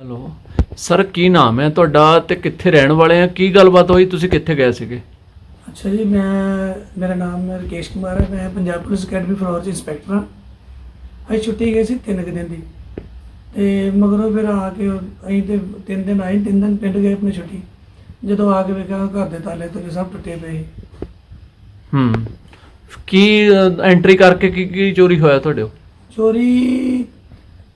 Hello. Sir, ਕੀ ਨਾਮ ਹੈ ਤੁਹਾਡਾ ਤੇ ਕਿੱਥੇ ਰਹਿਣ ਵਾਲੇ ਆ? ਕੀ ਗੱਲਬਾਤ ਹੋਈ? ਤੁਸੀਂ ਕਿੱਥੇ ਗਏ ਸੀਗੇ? ਅੱਛਾ ਜੀ ਮੈਂ ਮੇਰਾ ਨਾਮ ਰਕੇਸ਼ ਕੁਮਾਰ ਹੈ ਮੈਂ ਪੰਜਾਬ ਪੁਲਿਸ ਅਕੈਡਮੀ ਫਲੋਰ 'ਚ ਇੰਸਪੈਕਟਰ ਹਾਂ। ਅਸੀਂ ਛੁੱਟੀ ਗਏ ਸੀ ਤਿੰਨ ਕੁ ਦਿਨ ਦੀ। ਤੇ ਮਗਰੋਂ ਫਿਰ ਆ ਕੇ ਅਸੀਂ ਤੇ ਤਿੰਨ ਦਿਨ ਆਏ ਤਿੰਨ ਦਿਨ ਪਿੰਡ ਗਏ ਆਪਣੀ ਛੁੱਟੀ। ਜਦੋਂ ਆ ਕੇ ਵੇਖਿਆ ਘਰ ਦੇ ਤਾਲੇ ਤੁਲੇ ਸਭ ਟੁੱਟੇ ਪਏ। ਹੂੰ। ਕੀ ਐਂਟਰੀ ਕਰਕੇ ਕੀ ਕੀ ਚੋਰੀ ਹੋਇਆ ਤੁਹਾਡੇ? ਚੋਰੀ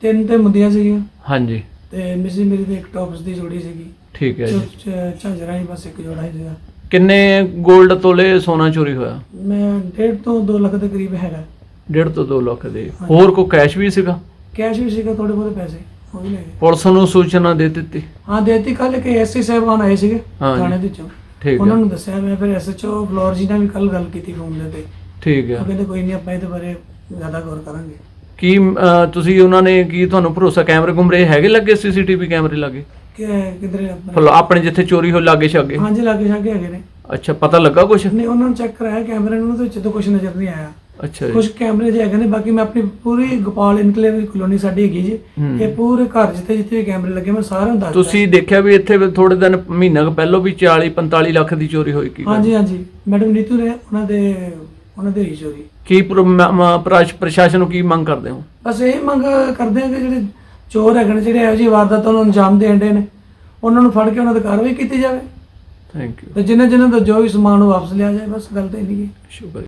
ਤਿੰਨ ਤੇ ਮੁੰਦੀਆਂ ਸੀਗੀਆਂ। ਹਾਂਜੀ। ਤੇ ਮਿਸੀ ਮੇਰੀ ਤੇ ਇੱਕ ਟੌਪਸ ਦੀ ਜੋੜੀ ਸੀਗੀ। ਠੀਕ ਹੈ ਜੀ। ਝਾਂਜਰਾਂ ਹੀ ਬਸ ਇੱਕ ਜੋੜਾ ਹੀ ਸੀਗਾ ਕਿੰਨੇ 골ਡ ਤੋਲੇ ਸੋਨਾ ਚੋਰੀ ਹੋਇਆ? ਮੈਂ ਡੇਢ ਤੋਂ 2 ਲੱਖ ਦੇ ਕਰੀਬ ਹੈਗਾ। ਡੇਢ ਤੋਂ 2 ਲੱਖ ਦੇ। ਹੋਰ ਕੋ ਕੈਸ਼ ਵੀ ਸੀਗਾ? ਕੈਸ਼ ਵੀ ਸੀਗਾ ਥੋੜੇ ਬਹੁਤੇ ਪੈਸੇ ਉਹ ਵੀ ਲੈ ਗਏ। ਪੁਲਿਸ ਨੂੰ ਸੂਚਨਾ ਦੇ ਦਿੱਤੀ? ਹਾਂ ਦੇਤੀ। ਕੱਲ ਕਿ ਐਸਸੀ ਸਾਹਿਬਾਨ ਆਏ ਸੀਗੇ ਹਾਂਜੀ। ਥਾਣੇ ਦੇ ਵਿੱਚੋਂ। ਠੀਕ ਉਹਨਾਂ ਹੈ ਨੂੰ ਦੱਸਿਆ ਮੈਂ ਫਿਰ ਐਸਐਚਓ ਫਲੋਰ ਜੀ ਨਾਲ ਵੀ ਕੱਲ ਗੱਲ ਕੀਤੀ ਫੋਨ ਦੇ ਤੇ ਠੀਕ ਹੈ ਕਹਿੰਦੇ ਕੋਈ ਨਹੀਂ ਆਪਾਂ ਇਹਦੇ ਬਾਰੇ ਜ਼ਿਆਦਾ ਗੌਰ ਕਰਾਂਗੇ। ਕੀ ਅਹ, ਤੁਸੀਂ ਉਹਨਾਂ ਨੇ ਕੀ ਤੁਹਾਨੂੰ ਭਰੋਸਾ? ਕੈਮਰੇ ਗੁਮਰੇ ਹੈਗੇ ਲੱਗੇ ਸੀਸੀਟੀਵੀ ਕੈਮਰੇ ਲੱਗੇ? ਕਿ ਕਿਧਰੇ ਆਪਣਾ ਫਲ ਆਪਣੇ ਜਿੱਥੇ ਚੋਰੀ ਹੋ ਲਾਗੇ ਛਾਗੇ? ਹਾਂਜੀ ਲਾਗੇ ਛਾਗੇ ਹੈਗੇ ਨੇ। ਅੱਛਾ ਪਤਾ ਲੱਗਾ ਕੁਛ? ਨਹੀਂ ਉਹਨਾਂ ਨੂੰ ਚੈੱਕ ਕਰਾਇਆ ਕੈਮਰੇ ਨੂੰ ਤੇ ਜਦੋਂ ਕੁਝ ਨਜ਼ਰ ਨਹੀਂ ਆਇਆ। ਅੱਛਾ ਜੀ। ਕੁਝ ਕੈਮਰੇ ਜੇ ਹੈਗੇ ਨੇ ਬਾਕੀ ਮੈਂ ਆਪਣੀ ਪੂਰੀ ਗੋਪਾਲ ਇਨਕਲੇਵ ਕਲੋਨੀ ਸਾਡੀ ਹੈਗੀ ਜੀ। ਹੂੰ। ਇਹ ਪੂਰੇ ਘਰ ਜਿੱਥੇ ਜਿੱਥੇ ਵੀ ਕੈਮਰੇ ਲੱਗੇ ਮੈਂ ਸਾਰਿਆਂ ਨੂੰ ਦੱਸਦਾ। ਤੁਸੀਂ ਦੇਖਿਆ ਵੀ ਇੱਥੇ ਥੋੜੇ ਦਿਨ ਮਹੀਨਾ ਕੁ ਪਹਿਲਾਂ ਵੀ 40 45 ਲੱਖ ਦੀ ਚੋਰੀ ਹੋਈ ਕੀ ਗੱਲ? ਹਾਂਜੀ ਹਾਂਜੀ। ਮੈਡਮ ਨੀਤੂ ਨੇ ਉਹਨਾਂ ਦੇ ਉਹਨਾਂ ਦੇ ਹੋਈ ਚੋਰੀ। ਕੀ ਪ੍ਰ- ਮ- ਮ- ਪ੍ਰਸ਼- ਪ੍ਰਸ਼ਾਸਨ ਨੂੰ ਕੀ ਮੰਗ ਕਰਦੇ ਹੋ? ਬਸ ਇਹ ਮੰਗ ਕਰਦੇ ਆ ਕਿ ਜਿਹੜੇ ਚੋਰ ਹੈਗੇ ਨੇ ਜਿਹੜੇ ਇਹੋ ਜਿਹੀ ਵਾਰਦਾਤਾਂ ਨੂੰ ਅੰਜਾਮ ਦੇਣ ਦੇ ਨੇ। ਉਹਨਾਂ ਨੂੰ ਫੜ ਕੇ ਉਹਨਾਂ ਤੇ ਕਾਰਵਾਈ ਕੀਤੀ ਜਾਵੇ। ਥੈਂਕ ਯੂ ਤੇ ਜਿਨ੍ਹਾਂ ਜਿਨ੍ਹਾਂ ਦਾ ਜੋ ਵੀ ਸਮਾਨ ਉਹ ਵਾਪਸ ਲਿਆ ਜਾਏ ਬਸ ਗੱਲ ਤਾਂ ਇੰਨੀ ਹੈ। ਸ਼ੁਕਰੀਆ